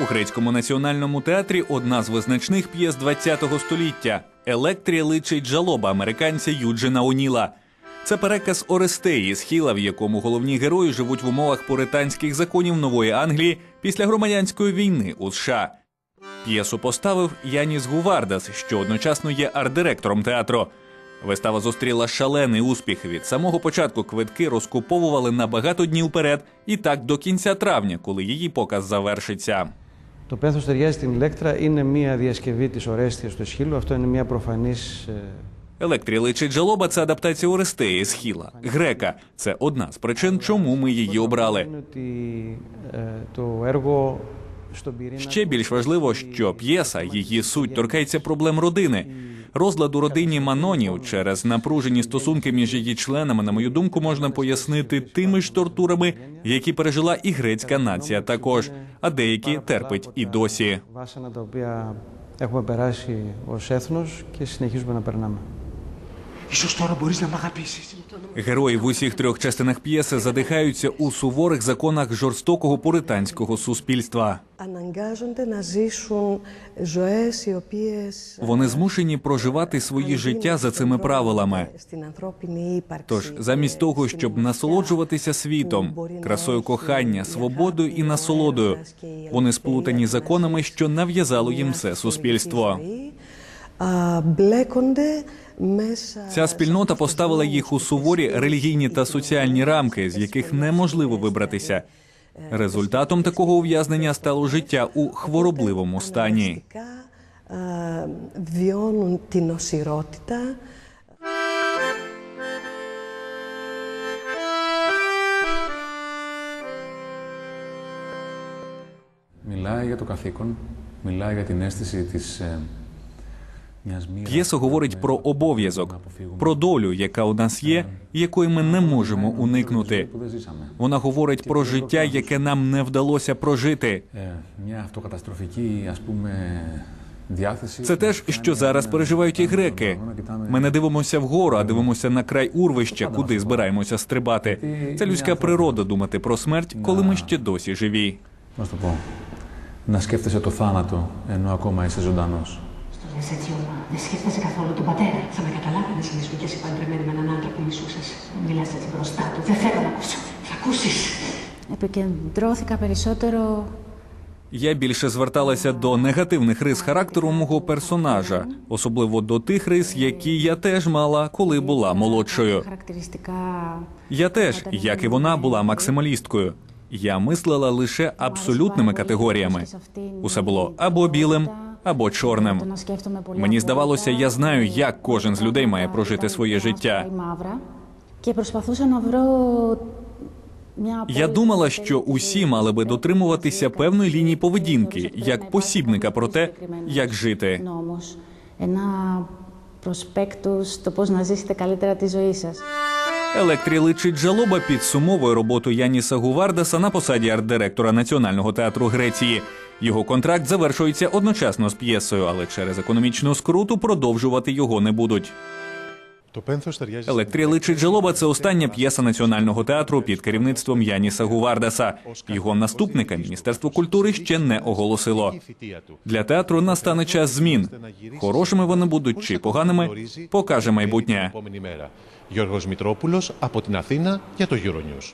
У грецькому національному театрі одна з визначних п'єс ХХ століття Електрі личить жалоба американця Юджина Оніла. Це переказ Орестеї з Хіла, в якому головні герої живуть в умовах пуританських законів Нової Англії після громадянської війни у США. П'єсу поставив Яніс Гувардас, що одночасно є арт-директором театру. Вистава зустріла шалений успіх. Від самого початку квитки розкуповували на багато днів вперед, і так до кінця травня, коли її показ завершиться. Το πένθος ταιριάζει στην Ηλέκτρα είναι μία διασκευή της Ορέστιας του Εσχύλου. Αυτό είναι μία προφανής ε, Електрі личить жалоба це адаптація Орестеї з Хіла. Грека це одна з причин, чому ми її обрали. είναι ότι ε, το έργο στον πυρήνα... Ще більш важливо, що п'єса, її суть торкається проблем родини. Розладу родині Манонів через напружені стосунки між її членами, на мою думку, можна пояснити тими ж тортурами, які пережила і грецька нація, також а деякі терпить і досі. Ваша надобія, як ми береш, і ошефнуш, кишнегіжбана пернами. Ίσως τώρα μπορείς να μ' αγαπήσεις. Герої в усіх трьох частинах п'єси задихаються у суворих законах жорстокого пуританського суспільства. αναγκάζονται να ζήσουν ζωές οι οποίες Вони змушені проживати свої життя за цими правилами. στην ανθρώπινη ύπαρξη. Тож, замість того, щоб насолоджуватися світом, красою кохання, свободою і насолодою, вони сплутані законами, що нав'язало їм це суспільство. А, μπλέκονται μέσα Ця спільнота поставила їх у суворі релігійні та соціальні рамки, з яких неможливо вибратися. Результатом такого ув'язнення стало життя у хворобливому стані. αναγκαστικά, α, βιώνουν την οσιρότητα Μιλάει για το καθήκον, μιλάει για την αίσθηση της ε, μιας μοίρας. П'єса говорить про обов'язок, про долю, яка у нас є, і якої ми не можемо уникнути. που δεν ζήσαμε. Вона говорить про життя, яке нам не вдалося прожити. Ε, μια αυτοκαταστροφική, ας πούμε, διάθεση. Це теж, що зараз переживають і греки. Ми не дивимося вгору, а дивимося на край урвища, куди збираємося стрибати. Це людська природа думати про смерть, коли ми ще досі живі. Πώς το πω. Να σκέφτεσαι το θάνατο ενώ ακόμα είσαι ζωντανός. Στο λες έτσι όλα. Δεν σκέφτεσαι καθόλου τον πατέρα. Θα με καταλάβαινε αν ήσουν κι εσύ παντρεμένη με έναν άντρα που μισούσε. Μιλά έτσι μπροστά του. Δεν θέλω να ακούσω. Θα ακούσει. Επικεντρώθηκα περισσότερο Я більше зверталася до негативних рис характеру мого персонажа, особливо до тих рис, які я теж мала, коли була молодшою. χαρακτηριστικά Я теж, як і вона, була максималісткою. Я мислила лише абсолютними категоріями. Усе було або білим, або чорним. Мені здавалося, я знаю, як кожен з людей має прожити своє життя. Я думала, що усі мали би дотримуватися певної лінії поведінки, як посібника про те, як жити. Проспекту, то позна зісти калітера ти Електрі личить жалоба підсумовує роботу Яніса Гувардаса на посаді арт-директора Національного театру Греції. Його контракт завершується одночасно з п'єсою, але через економічну скруту продовжувати його не будуть. Το πένθος ταιριάζει Електрі личить жалоба це остання п'єса національного театру під керівництвом Яніса Гувардаса. Його наступника Міністерство культури ще не оголосило. η θητεία του. Для театру настане час змін. Хорошими вони будуть чи поганими, покаже майбутнє. Επόμενη μέρα. Γιώργος Μητρόπουλος από την Αθήνα για το Euronews.